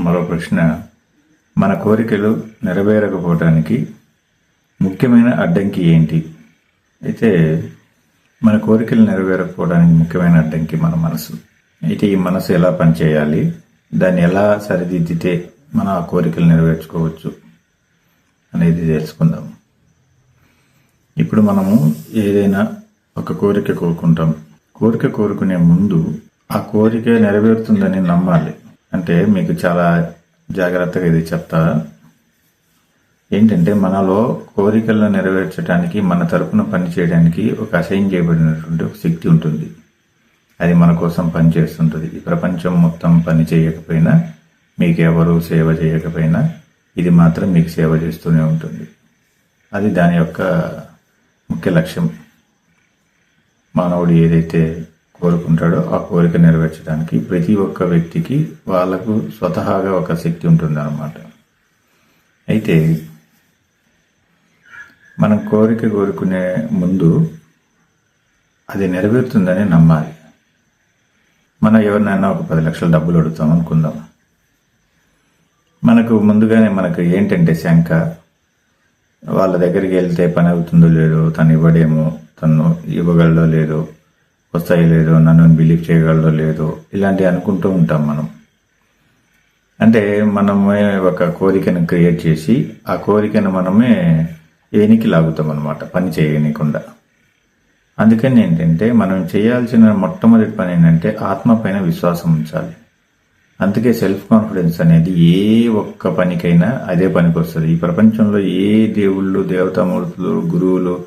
మరో ప్రశ్న. మన కోరికలు నెరవేరకపోవటానికి ముఖ్యమైన అడ్డంకి ఏంటి? అయితే మన కోరికలు నెరవేరకపోవడానికి ముఖ్యమైన అడ్డంకి మన మనసు. అయితే ఈ మనసు ఎలా పనిచేయాలి? దాన్ని ఎలా సరిదిద్దితే మన ఆ కోరికలు నెరవేర్చుకోవచ్చు అనేది తెలుసుకుందాం. ఇప్పుడు మనము ఏదైనా ఒక కోరిక కోరుకుంటాం. కోరిక కోరుకునే ముందు ఆ కోరిక నెరవేరుతుందని నమ్మాలి. అంటే మీకు చాలా జాగ్రత్తగా ఇది చెప్తా. ఏంటంటే మనలో కోరికలను నెరవేర్చడానికి మన తరపున పని చేయడానికి ఒక అసైన్ చేయబడినటువంటి ఒక శక్తి ఉంటుంది. అది మన కోసం పని చేస్తుంటుంది. ఈ ప్రపంచం మొత్తం పని చేయకపోయినా మీకు ఎవరు సేవ చేయకపోయినా ఇది మాత్రం మీకు సేవ చేస్తూనే ఉంటుంది. అది దాని యొక్క ముఖ్య లక్ష్యం. మానవుడు ఏదైతే కోరుకుంటాడో ఆ కోరిక నెరవేర్చడానికి ప్రతి ఒక్క వ్యక్తికి వాళ్ళకు స్వతహాగా ఒక శక్తి ఉంటుందన్నమాట. అయితే మనం కోరిక కోరుకునే ముందు అది నెరవేరుతుందని నమ్మాలి. మనం ఎవరినైనా ఒక పది లక్షల డబ్బులు అడుగుతాం అనుకుందాం. మనకు ముందుగానే మనకు ఏంటంటే శంక వాళ్ళ దగ్గరికి వెళ్తే పని అవుతుందో లేదో తను ఇవ్వడేమో తను ఇవ్వగలడో లేదో వస్తాయి లేదో నన్ను బిలీవ్ చేయగలదో లేదో ఇలాంటివి అనుకుంటూ ఉంటాం మనం. అంటే మనమే ఒక కోరికను క్రియేట్ చేసి ఆ కోరికను మనమే ఏనికి లాగుతాం అనమాట పని చేయనికుండా అందుకని ఏంటంటే మనం చేయాల్సిన మొట్టమొదటి పని ఏంటంటే ఆత్మ పైన విశ్వాసం ఉంచాలి. అందుకే సెల్ఫ్ కాన్ఫిడెన్స్ అనేది ఏ ఒక్క పనికైనా అదే పనికి వస్తుంది ఈ ప్రపంచంలో ఏ దేవుళ్ళు దేవతామూర్తులు గురువులు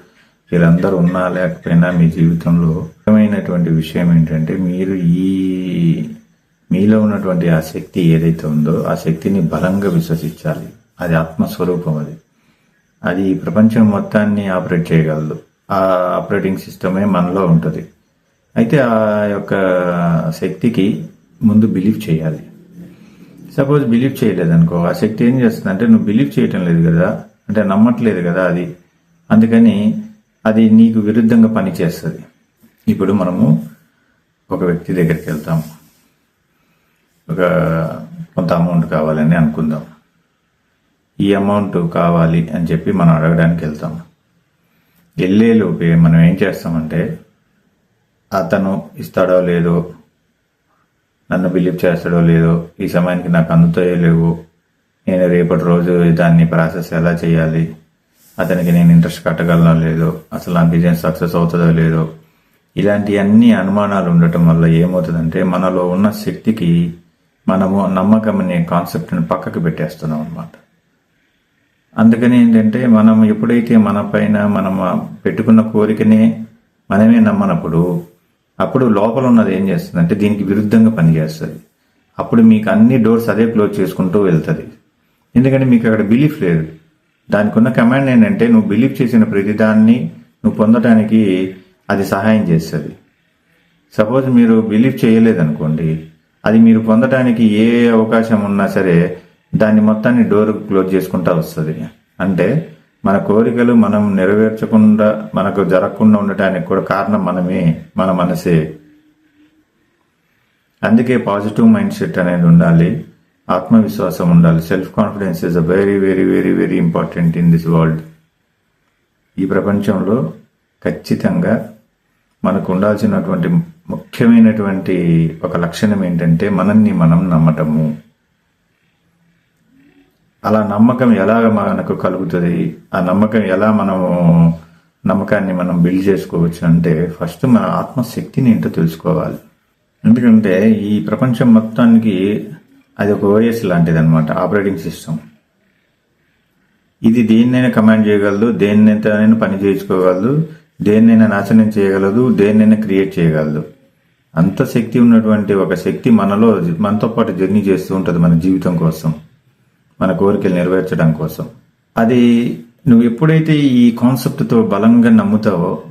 వీళ్ళందరూ ఉన్నా లేకపోయినా మీ జీవితంలో ముఖ్యమైనటువంటి విషయం ఏంటంటే మీరు ఈ మీలో ఉన్నటువంటి ఆ శక్తి ఏదైతే ఉందో ఆ శక్తిని బలంగా విశ్వసించాలి. అది ఆత్మస్వరూపం అది. అది ప్రపంచం మొత్తాన్ని ఆపరేట్ చేయగలదు. ఆ ఆపరేటింగ్ సిస్టమే మనలో ఉంటుంది. అయితే ఆ యొక్క శక్తికి ముందు బిలీవ్ చేయాలి. సపోజ్ బిలీవ్ చేయలేదనుకో ఆ శక్తి ఏం చేస్తుంది అంటే నువ్వు బిలీవ్ చేయటం లేదు కదా అంటే నమ్మట్లేదు కదా అది. అందుకని అది నీకు విరుద్ధంగా పనిచేస్తుంది. ఇప్పుడు మనము ఒక వ్యక్తి దగ్గరికి వెళ్తాం. ఒక కొంత అమౌంట్ కావాలని అనుకుందాం. ఈ అమౌంట్ కావాలి అని చెప్పి మనం అడగడానికి వెళ్తాం. వెళ్ళేలోపే మనం ఏం చేస్తామంటే అతను ఇస్తాడో లేదో నన్ను బిలీవ్ చేస్తాడో లేదో ఈ సమయానికి నాకు అందుతాయో లేవు నేను రేపటి రోజు దాన్ని ప్రాసెస్ ఎలా చేయాలి అతనికి నేను ఇంట్రెస్ట్ కట్టగలనో లేదో అసలు నా బిజినెస్ సక్సెస్ అవుతుందో లేదో ఇలాంటి అన్ని అనుమానాలు ఉండటం వల్ల ఏమవుతుందంటే మనలో ఉన్న శక్తికి మనము నమ్మకం అనే కాన్సెప్ట్ని పక్కకు పెట్టేస్తున్నాం అనమాట అందుకని ఏంటంటే మనం ఎప్పుడైతే మన పైన మనం పెట్టుకున్న కోరికనే మనమే నమ్మనప్పుడు అప్పుడు లోపల ఉన్నది ఏం చేస్తుందంటే దీనికి విరుద్ధంగా పనిచేస్తుంది. అప్పుడు మీకు అన్ని డోర్స్ అదే క్లోజ్ చేసుకుంటూ వెళ్తుంది. ఎందుకంటే మీకు అక్కడ బిలీఫ్ లేదు. దానికి ఉన్న కమాండ్ ఏంటంటే నువ్వు బిలీవ్ చేసిన ప్రతిదాన్ని నువ్వు పొందడానికి అది సహాయం చేస్తుంది. సపోజ్ మీరు బిలీవ్ చేయలేదనుకోండి అది మీరు పొందడానికి ఏ అవకాశం ఉన్నా సరే దాన్ని మొత్తాన్ని డోర్ క్లోజ్ చేసుకుంటా వస్తుంది. అంటే మన కోరికలు మనం నెరవేర్చకుండా మనకు జరగకుండా ఉండటానికి కూడా కారణం మనమే మన మనసే. అందుకే పాజిటివ్ మైండ్ సెట్ అనేది ఉండాలి. ఆత్మవిశ్వాసం ఉండాలి. Self confidence is a very very very very important in this world ఈ ప్రపంచంలో ఖచ్చితంగా మనకు ఉండాల్సినటువంటి ముఖ్యమైనటువంటి ఒక లక్షణం ఏంటంటే మనల్ని మనం నమ్మటము. అలా నమ్మకం ఎలా మనకు కలుగుతుంది? ఆ నమ్మకం ఎలా మనము నమ్మకాన్ని మనం బిల్డ్ చేసుకోవచ్చు అంటే ఫస్ట్ మన ఆత్మశక్తిని ఏంటో తెలుసుకోవాలి. ఎందుకంటే ఈ ప్రపంచం మొత్తానికి అది ఒక ఓఎస్ లాంటిది అనమాట ఆపరేటింగ్ సిస్టమ్. ఇది దేన్నైనా కమాండ్ చేయగలదు దేన్నైనా పని చేయించుకోగలదు దేన్నైనా నాశనం చేయగలదు దేన్నైనా క్రియేట్ చేయగలదు. అంత శక్తి ఉన్నటువంటి ఒక శక్తి మనలో మనతో పాటు జర్నీ చేస్తూ ఉంటుంది మన జీవితం కోసం మన కోరికలు నెరవేర్చడం కోసం. అది నువ్వు ఎప్పుడైతే ఈ కాన్సెప్ట్తో బలంగా నమ్ముతావో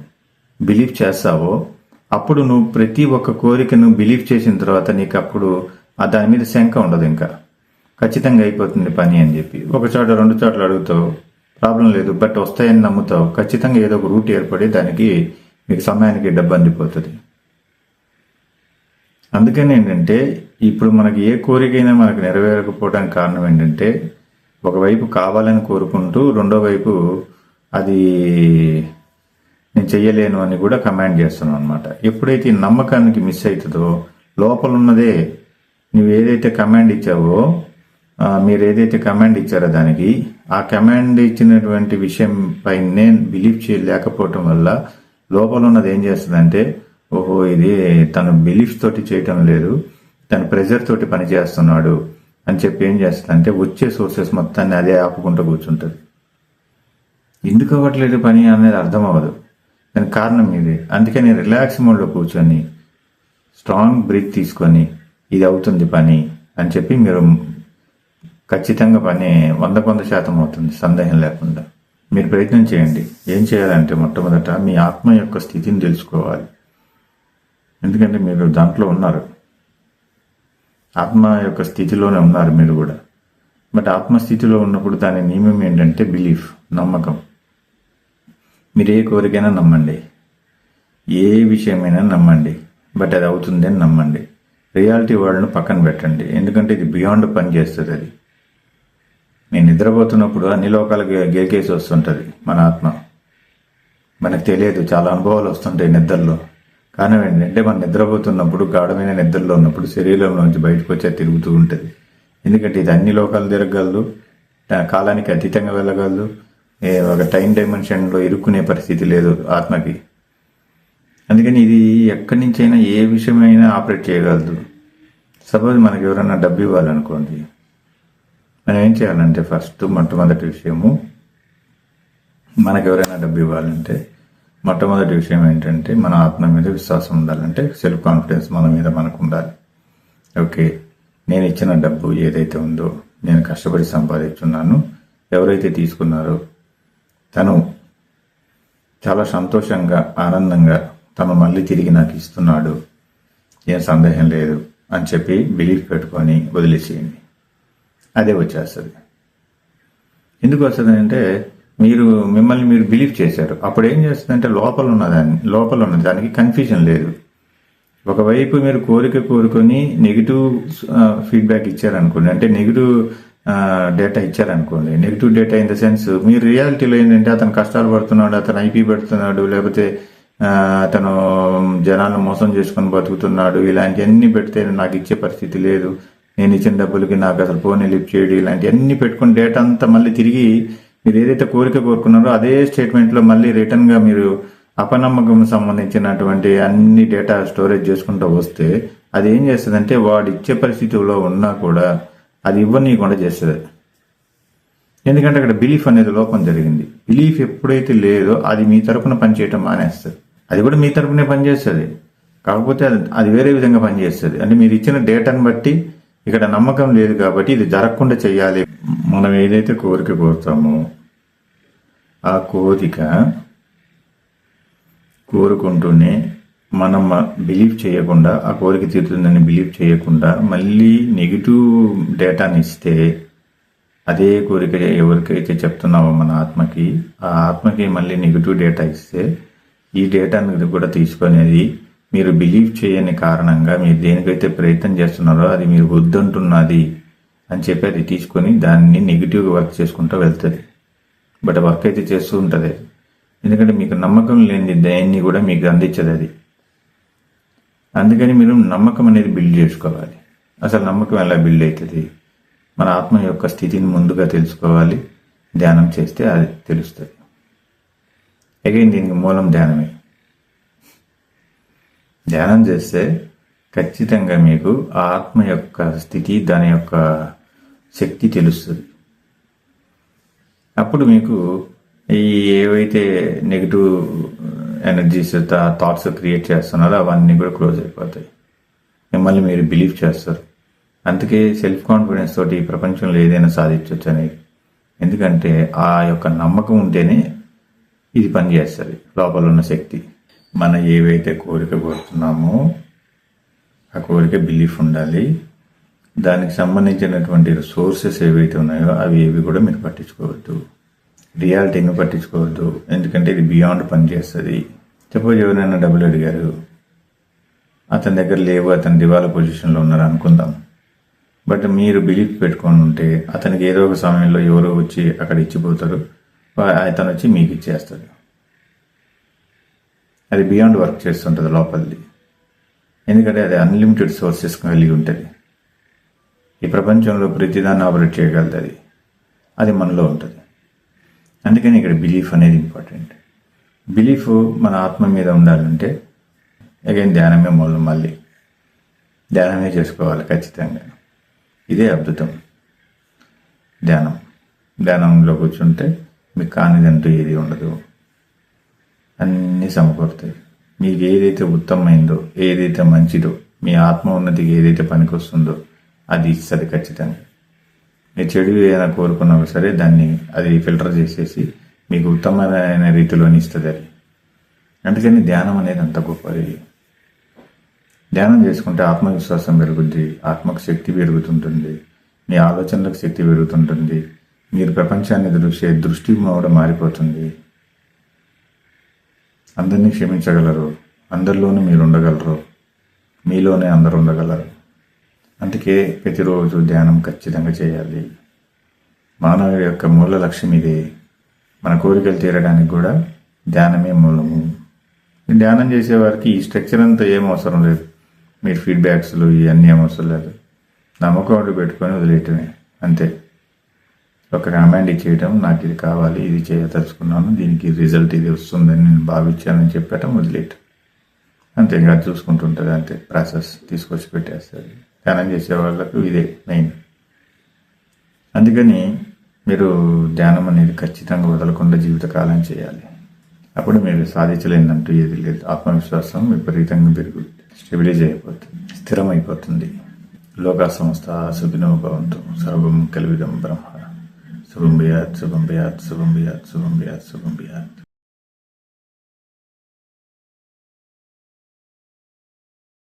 బిలీవ్ చేస్తావో అప్పుడు నువ్వు ప్రతి ఒక్క కోరికను బిలీవ్ చేసిన తర్వాత నీకు అప్పుడు దాని మీద శంక ఉండదు ఇంకా. ఖచ్చితంగా అయిపోతుంది పని అని చెప్పి. ఒక చోట రెండు చోట్ల అడుగుతావు. ప్రాబ్లం లేదు బట్ వస్తాయని నమ్ముతావు. ఖచ్చితంగా ఏదో ఒక రూట్ ఏర్పడి దానికి మీకు సమయానికి డబ్బు అందిపోతుంది. అందుకని ఏంటంటే ఇప్పుడు మనకి ఏ కోరికైనా మనకు నెరవేరకపోవడానికి కారణం ఏంటంటే ఒకవైపు కావాలని కోరుకుంటూ రెండో వైపు అది నేను చెయ్యలేను అని కూడా కమాండ్ చేస్తున్నాను అనమాట ఎప్పుడైతే ఈ నమ్మకానికి మిస్ అవుతుందో లోపల ఉన్నదే నువ్వు ఏదైతే కమాండ్ ఇచ్చావో మీరు ఏదైతే కమాండ్ ఇచ్చారో దానికి ఆ కమాండ్ ఇచ్చినటువంటి విషయం పైనే బిలీవ్ చేయలేకపోవటం వల్ల లోపల ఉన్నది ఏం చేస్తుందంటే ఓహో ఇది తన బిలీఫ్ తోటి చేయటం లేదు తన ప్రెజర్ తోటి పని చేస్తున్నాడు అని చెప్పి ఏం చేస్తుందంటే వచ్చే సోర్సెస్ మొత్తాన్ని అదే ఆపుకుంటూ కూర్చుంటుంది. ఎందుకు అవ్వట్లేదు పని అనేది అర్థం అవ్వదు దానికి కారణం ఇది అందుకని రిలాక్స్ మోడ్లో కూర్చొని స్ట్రాంగ్ బ్రీత్ తీసుకొని ఇది అవుతుంది పని అని చెప్పి మీరు ఖచ్చితంగా పని వంద వంద శాతం అవుతుంది సందేహం లేకుండా. మీరు ప్రయత్నం చేయండి. ఏం చేయాలంటే మొట్టమొదట మీ ఆత్మ యొక్క స్థితిని తెలుసుకోవాలి. ఎందుకంటే మీరు దాంట్లో ఉన్నారు. ఆత్మ యొక్క స్థితిలోనే ఉన్నారు మీరు కూడా. బట్ ఆత్మస్థితిలో ఉన్నప్పుడు దాని నియమం ఏంటంటే బిలీఫ్ నమ్మకం. మీరు ఏ కోరికైనా నమ్మండి. ఏ విషయమైనా నమ్మండి. బట్ అది అవుతుంది అని నమ్మండి. రియాలిటీ వరల్డ్ను పక్కన పెట్టండి. ఎందుకంటే ఇది బియాండ్ పని చేస్తుంది అది. నేను నిద్రపోతున్నప్పుడు అన్ని లోకాలకి గేకేసి వస్తుంటుంది మన ఆత్మ. మనకు తెలియదు చాలా అనుభవాలు వస్తుంటాయి నిద్రలో. కారణం ఏంటంటే మనం నిద్రపోతున్నప్పుడు గాఢమైన నిద్రలో ఉన్నప్పుడు శరీరంలో నుంచి బయటకు వచ్చే తిరుగుతూ ఉంటుంది. ఎందుకంటే ఇది అన్ని లోకాలు తిరగలదు కాలానికి అతీతంగా వెళ్ళగలదు. ఏ ఒక టైం డైమెన్షన్లో ఇరుక్కునే పరిస్థితి లేదు ఆత్మకి. అందుకని ఇది ఎక్కడి నుంచైనా ఏ విషయమైనా ఆపరేట్ చేయగలదు. సపోజ్ మనకి ఎవరైనా డబ్బు ఇవ్వాలనుకోండి మనం ఏం చేయాలంటే ఫస్ట్ మొట్టమొదటి విషయము మనకు ఎవరైనా డబ్బు ఇవ్వాలంటే మొట్టమొదటి విషయం ఏంటంటే మన ఆత్మ మీద విశ్వాసం ఉండాలంటే సెల్ఫ్ కాన్ఫిడెన్స్ మన మీద మనకు ఉండాలి. ఓకే నేను ఇచ్చిన డబ్బు ఏదైతే ఉందో నేను కష్టపడి సంపాదించున్నాను ఎవరైతే తీసుకున్నారో తను చాలా సంతోషంగా ఆనందంగా తమ మళ్ళీ తిరిగి నాకు ఇస్తున్నాడు. ఏం సందేహం లేదు అని చెప్పి బిలీఫ్ పెట్టుకొని వదిలేసేయండి. అదే వచ్చేస్తుంది. ఎందుకు వస్తుంది అంటే మీరు మిమ్మల్ని మీరు బిలీవ్ చేశారు. అప్పుడు ఏం చేస్తుందంటే లోపల ఉన్నదాన్ని లోపల ఉన్న దానికి కన్ఫ్యూజన్ లేదు. ఒకవైపు మీరు కోరిక కోరుకొని నెగిటివ్ ఫీడ్బ్యాక్ ఇచ్చారనుకోండి అంటే నెగిటివ్ డేటా ఇచ్చారనుకోండి negative data in the sense మీరు రియాలిటీలో ఏంటంటే అతను కష్టాలు పడుతున్నాడు అతను ఐపీ పెడుతున్నాడు లేకపోతే తను అతను జనాలను మోసం చేసుకొని బతుకుతున్నాడు. ఇలాంటివన్నీ పెడితే నాకు ఇచ్చే పరిస్థితి లేదు. నేను ఇచ్చిన డబ్బులకి నాకు అసలు ఫోన్ లిఫ్ట్ చేయడం. ఇలాంటివన్నీ పెట్టుకుని డేటా అంతా మళ్ళీ తిరిగి మీరు ఏదైతే కోరిక కోరుకున్నారో అదే స్టేట్మెంట్లో మళ్ళీ రిటర్న్గా మీరు అపనమ్మకం సంబంధించినటువంటి అన్ని డేటా స్టోరేజ్ చేసుకుంటూ వస్తే అది ఏం చేస్తుందంటే వాడు ఇచ్చే పరిస్థితిలో ఉన్నా కూడా అది ఇవ్వనీయకుండా చేస్తుంది. ఎందుకంటే అక్కడ బిలీఫ్ అనేది లోపం జరిగింది. బిలీఫ్ ఎప్పుడైతే లేదో అది మీ తరపున పనిచేయటం మానేస్తుంది. అది కూడా మీ తరపునే పనిచేస్తుంది. కాకపోతే అది అది వేరే విధంగా పనిచేస్తుంది. అంటే మీరు ఇచ్చిన డేటాను బట్టి ఇక్కడ నమ్మకం లేదు కాబట్టి ఇది జరగకుండా చేయాలి. మనం ఏదైతే కోరిక కోరుతామో ఆ కోరిక కోరుకుంటూనే మనం బిలీవ్ చేయకుండా ఆ కోరిక తీరుతుందని బిలీవ్ చేయకుండా మళ్ళీ నెగిటివ్ డేటాని ఇస్తే అదే కోరిక ఎవరికైతే చెప్తున్నావో మన ఆత్మకి ఆ ఆత్మకి మళ్ళీ నెగిటివ్ డేటా ఇస్తే ఈ డేటాను కూడా తీసుకునేది మీరు బిలీవ్ చేయని కారణంగా మీరు దేనికైతే ప్రయత్నం చేస్తున్నారో అది మీరు వద్దంటున్నది అని చెప్పి అది తీసుకొని దాన్ని నెగిటివ్గా వర్క్ చేసుకుంటూ వెళ్తుంది. బట్ వర్క్ అయితే చేస్తూ ఉంటుంది. ఎందుకంటే మీకు నమ్మకం లేని దేన్ని కూడా మీకు అందించదు అది. అందుకని మీరు నమ్మకం అనేది బిల్డ్ చేసుకోవాలి. అసలు నమ్మకం ఎలా బిల్డ్ అవుతుంది? మన ఆత్మ యొక్క స్థితిని ముందుగా తెలుసుకోవాలి. ధ్యానం చేస్తే అది తెలుస్తుంది. అగైన్ దీనికి మూలం ధ్యానమే. ధ్యానం చేస్తే ఖచ్చితంగా మీకు ఆ ఆత్మ యొక్క స్థితి దాని యొక్క శక్తి తెలుస్తుంది. అప్పుడు మీకు ఈ ఏవైతే నెగిటివ్ ఎనర్జీస్ థాట్స్ క్రియేట్ చేస్తున్నారో అవన్నీ కూడా క్లోజ్ అయిపోతాయి. మిమ్మల్ని మీరు బిలీవ్ చేస్తారు. అందుకే సెల్ఫ్ కాన్ఫిడెన్స్ తోటి ఈ ప్రపంచంలో ఏదైనా సాధించవచ్చు అనేది. ఎందుకంటే ఆ యొక్క నమ్మకం ఉంటేనే ఇది పనిచేస్తుంది. లోపల ఉన్న శక్తి. మనం ఏవైతే కోరిక కోరుతున్నామో ఆ కోరిక బిలీఫ్ ఉండాలి. దానికి సంబంధించినటువంటి సోర్సెస్ ఏవైతే ఉన్నాయో అవి ఏవి కూడా మీరు పట్టించుకోవద్దు. రియాలిటీని అతని దగ్గర లేవు అతను దివాలా పొజిషన్లో ఉన్నారు అనుకుందాం. బట్ మీరు బిలీఫ్ పెట్టుకొని ఉంటే అతనికి ఏదో ఒక సమయంలో ఎవరో వచ్చి అక్కడ ఇచ్చిపోతారు. తను వచ్చి మీకు ఇచ్చేస్తాడు అది బియాండ్ వర్క్ చేస్తుంటుంది లోపలిది. ఎందుకంటే అది అన్లిమిటెడ్ సోర్సెస్ కలిగి ఉంటుంది. ఈ ప్రపంచంలో ప్రతిదాన్ని ఆపరేట్ చేయగలదు అది అది మనలో ఉంటుంది. అందుకని ఇక్కడ బిలీఫ్ అనేది ఇంపార్టెంట్. బిలీఫ్ మన ఆత్మ మీద ఉండాలంటే అగైన్ ధ్యానమే మూలం మళ్ళీ. ధ్యానమే చేసుకోవాలి ఖచ్చితంగా. ఇదే అద్భుతం. ధ్యానం. ధ్యానంలో కూర్చుంటే మీకు కానిదంటూ ఏది ఉండదు. అన్నీ సమకూరుతాయి. మీకు ఏదైతే ఉత్తమమైందో ఏదైతే మంచిదో మీ ఆత్మ ఉన్నతికి ఏదైతే పనికొస్తుందో అది ఇస్తుంది ఖచ్చితంగా. మీరు చెడు ఏదైనా కోరుకున్నా సరే దాన్ని అది ఫిల్టర్ చేసేసి మీకు ఉత్తమమైన రీతిలోని ఇస్తుంది అది. అందుకని ధ్యానం అనేది అంత గొప్పది. ధ్యానం చేసుకుంటే ఆత్మవిశ్వాసం పెరుగుద్ది ఆత్మకు శక్తి పెరుగుతుంటుంది మీ ఆలోచనలకు శక్తి పెరుగుతుంటుంది మీరు ప్రపంచాన్ని దృశ్యే దృష్టి కూడా మారిపోతుంది. అందరినీ క్షమించగలరు. అందరిలోనూ మీరు ఉండగలరు మీలోనే అందరు ఉండగలరు అందుకే ప్రతిరోజు ధ్యానం ఖచ్చితంగా చేయాలి. మానవుడి యొక్క మూల లక్ష్యం ఇదే. మన కోరికలు తీరడానికి కూడా ధ్యానమే మూలము. ధ్యానం చేసేవారికి ఈ స్ట్రక్చర్ అంతా ఏం అవసరం లేదు. మీరు ఫీడ్బ్యాక్స్లు ఇవన్నీ ఏం అవసరం లేదు. నమ్మకం పెట్టుకొని వదిలేయటమే. అంతే. ఒక కమాండ్ ఇచ్చేయటం నాకు ఇది కావాలి ఇది చేయదలుచుకున్నాను దీనికి రిజల్ట్ ఇది వస్తుందని నేను భావించానని చెప్పటం వదిలేయటం. అంతే ఇంకా చూసుకుంటుంటుంది అంతే ప్రాసెస్ తీసుకొచ్చి పెట్టేస్తుంది. ధ్యానం చేసే వాళ్ళకు ఇదే మెయిన్ అందుకని మీరు ధ్యానం అనేది ఖచ్చితంగా వదలకుండా జీవితకాలం చేయాలి. అప్పుడు మీరు సాధించలేదంటూ ఏది లేదు. ఆత్మవిశ్వాసం విపరీతంగా పెరుగుతుంది స్టెబిలైజ్ అయిపోతుంది స్థిరమైపోతుంది. లోకా సంస్థ సుభినవ భవంతు. సర్వం కలివిదం బ్రహ్మ. Sebenarnya, sebenarnya, sebenarnya, sebenarnya, sebenarnya.